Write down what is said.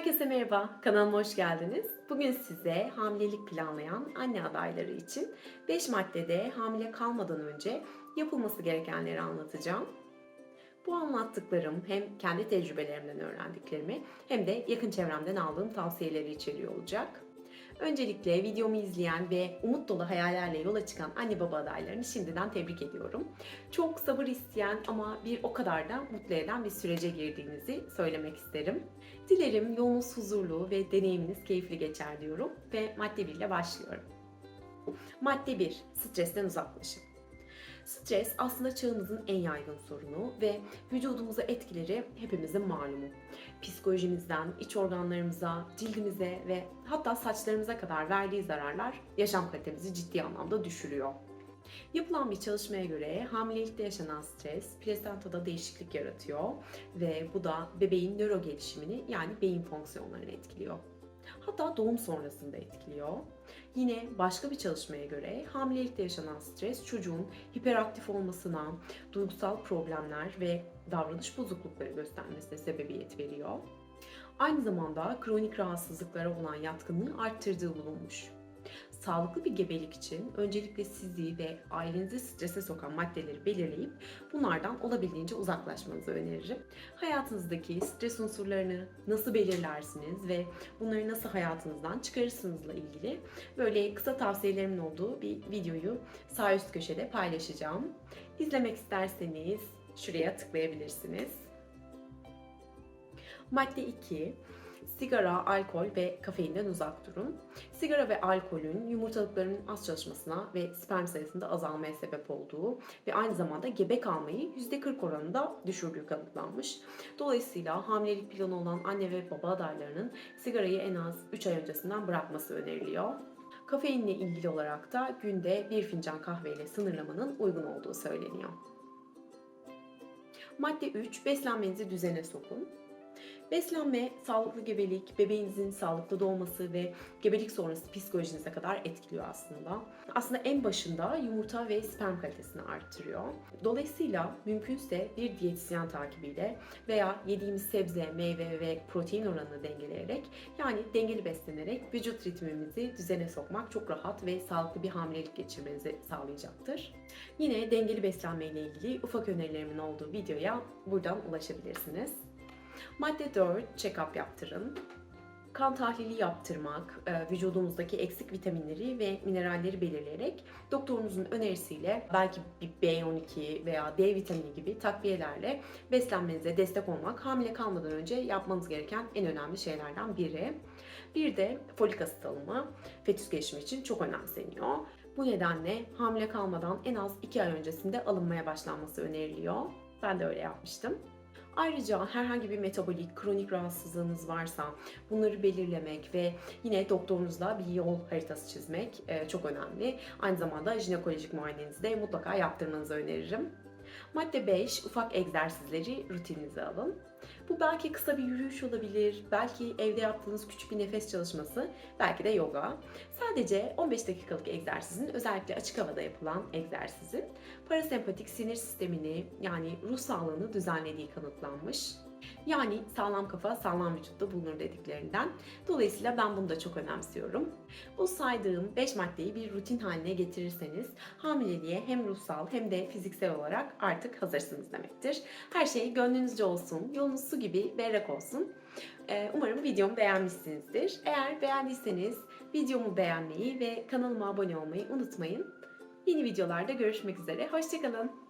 Herkese merhaba, kanalıma hoş geldiniz. Bugün size hamilelik planlayan anne adayları için 5 maddede hamile kalmadan önce yapılması gerekenleri anlatacağım. Bu anlattıklarım hem kendi tecrübelerimden öğrendiklerimi hem de yakın çevremden aldığım tavsiyeleri içeriyor olacak. Öncelikle videomu izleyen ve umut dolu hayallerle yola çıkan anne baba adaylarını şimdiden tebrik ediyorum. Çok sabır isteyen ama bir o kadar da mutlu eden bir sürece girdiğinizi söylemek isterim. Dilerim yolunuz huzurlu ve deneyiminiz keyifli geçer diyorum ve madde 1 ile başlıyorum. Madde 1. Stresten uzaklaşın. Stres aslında çağımızın en yaygın sorunu ve vücudumuza etkileri hepimizin malumu. Psikolojimizden, iç organlarımıza, cildimize ve hatta saçlarımıza kadar verdiği zararlar yaşam kalitemizi ciddi anlamda düşürüyor. Yapılan bir çalışmaya göre hamilelikte yaşanan stres plasentada değişiklik yaratıyor ve bu da bebeğin nöro gelişimini yani beyin fonksiyonlarını etkiliyor. Hatta doğum sonrasında etkiliyor. Yine başka bir çalışmaya göre hamilelikte yaşanan stres çocuğun hiperaktif olmasına, duygusal problemler ve davranış bozuklukları göstermesine sebebiyet veriyor. Aynı zamanda kronik rahatsızlıklara olan yatkınlığı arttırdığı bulunmuş. Sağlıklı bir gebelik için öncelikle sizi ve ailenizi strese sokan maddeleri belirleyip bunlardan olabildiğince uzaklaşmanızı öneririm. Hayatınızdaki stres unsurlarını nasıl belirlersiniz ve bunları nasıl hayatınızdan çıkarırsınızla ilgili böyle kısa tavsiyelerimin olduğu bir videoyu sağ üst köşede paylaşacağım. İzlemek isterseniz şuraya tıklayabilirsiniz. Madde 2. Sigara, alkol ve kafeinden uzak durun. Sigara ve alkolün yumurtalıkların az çalışmasına ve sperm sayısında azalmaya sebep olduğu ve aynı zamanda gebe kalmayı %40 oranında düşürdüğü kanıtlanmış. Dolayısıyla hamilelik planı olan anne ve baba adaylarının sigarayı en az 3 ay öncesinden bırakması öneriliyor. Kafeinle ilgili olarak da günde bir fincan kahveyle sınırlamanın uygun olduğu söyleniyor. Madde 3. Beslenmenizi düzene sokun. Beslenme, sağlıklı gebelik, bebeğinizin sağlıklı doğması ve gebelik sonrası psikolojinize kadar etkiliyor aslında. Aslında en başında yumurta ve sperm kalitesini arttırıyor. Dolayısıyla mümkünse bir diyetisyen takibiyle veya yediğimiz sebze, meyve ve protein oranını dengeleyerek yani dengeli beslenerek vücut ritmimizi düzene sokmak çok rahat ve sağlıklı bir hamilelik geçirmenizi sağlayacaktır. Yine dengeli beslenme ile ilgili ufak önerilerimin olduğu videoya buradan ulaşabilirsiniz. Madde 4, check-up yaptırın. Kan tahlili yaptırmak, e, vücudumuzdaki eksik vitaminleri ve mineralleri belirleyerek doktorunuzun önerisiyle belki bir B12 veya D vitamini gibi takviyelerle beslenmenize destek olmak hamile kalmadan önce yapmanız gereken en önemli şeylerden biri. Bir de folik asit alımı fetüs gelişimi için çok önemseniyor. Bu nedenle hamile kalmadan en az 2 ay öncesinde alınmaya başlanması öneriliyor. Ben de öyle yapmıştım. Ayrıca herhangi bir metabolik, kronik rahatsızlığınız varsa bunları belirlemek ve yine doktorunuzla bir yol haritası çizmek e, çok önemli. Aynı zamanda jinekolojik muayenenizi de mutlaka yaptırmanızı öneririm. Madde 5, ufak egzersizleri rutininize alın. Bu belki kısa bir yürüyüş olabilir, belki evde yaptığınız küçük bir nefes çalışması, belki de yoga. Sadece 15 dakikalık egzersizin, özellikle açık havada yapılan egzersizin parasempatik sinir sistemini yani ruh sağlığını düzenlediği kanıtlanmış. Yani sağlam kafa sağlam vücutta bulunur dediklerinden. Dolayısıyla ben bunu da çok önemsiyorum. Bu saydığım 5 maddeyi bir rutin haline getirirseniz hamileliğe hem ruhsal hem de fiziksel olarak artık hazırsınız demektir. Her şey gönlünüzce olsun, yolunuz su gibi berrak olsun. Ee, Umarım videomu beğenmişsinizdir. Eğer beğendiyseniz videomu beğenmeyi ve kanalıma abone olmayı unutmayın. Yeni videolarda görüşmek üzere. Hoşçakalın.